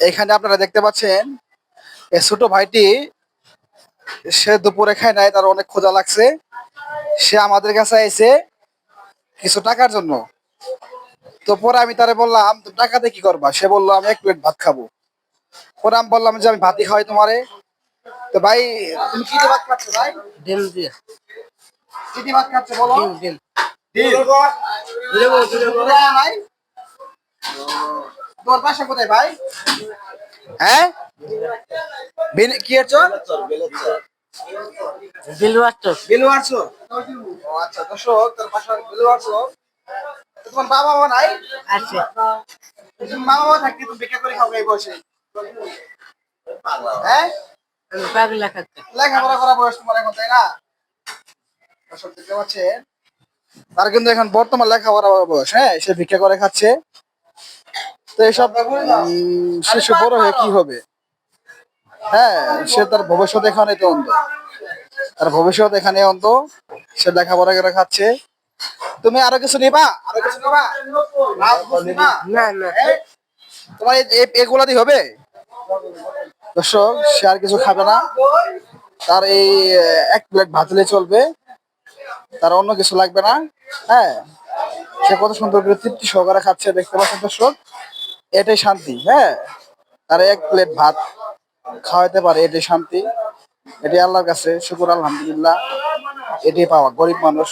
এখানে আপনারা দেখতে পাচ্ছেন এই ছোট ভাইটি সে দুপুরে খায় নাই তার অনেক ক্ষুধা লাগছে। সে আমাদের কাছে এসে কিছু টাকার জন্য। তো পরে আমি তারে বললাম তুমি টাকাতে কি করবা? সে বলল আমি এক প্লেট ভাত খাব। পরে আমি বললাম যে আমি ভাতই খাওয়াই তোমারে। তো ভাই তুমি কি ভাত খাচ্ছ ভাই? ডিম দিয়ে। কি ভাত খাচ্ছ বলো? ডিম ডিম। ডিম। ভাই তোমার বাসা কোথায় ভাই? হ্যাঁ? কি এর চর? বিলুয়ার ও আচ্ছা দর্শক তোর বাসা বিলু আটশো তোমার বাবা মা নাই? আছে। মা বাবা থাকতে তুমি বেকার করে খাও এই বসে? হ্যাঁ? লেখাপড়া করা বয়স তোমার এখন তাই না? দর্শক দেখতে পাচ্ছেন? তার কিন্তু এখন বর্তমান লেখাপড়া বয়স হ্যাঁ? সে ভিক্ষা করে খাচ্ছে। তো এইসব উম, শিশু বড় হয়ে কি হবে? হ্যাঁ সে তার ভবিষ্যৎ এখানে তো অন্ধ। তার ভবিষ্যৎ এখানে অন্ধ। সে লেখাপড়া করে খাচ্ছে। তুমি আরও কিছু নিবা? আরও কিছু নিবা? না না তোমার এগুলা দিয়ে হবে? দর্শক সে আর কিছু খাবে না। তার এই এক প্লেট ভাত হলে চলবে। তার অন্য কিছু লাগবে না। হ্যাঁ সে কত সুন্দর করে তৃপ্তি সহকারে খাচ্ছে দেখতে পাচ্ছেন দর্শক। এটাই শান্তি হ্যাঁ? তারা এক প্লেট ভাত খাওয়াতে পারে, এটাই শান্তি। এটি আল্লাহর কাছে, শুকুর আলহামদুলিল্লাহ। এটি পাওয়া, গরিব মানুষ।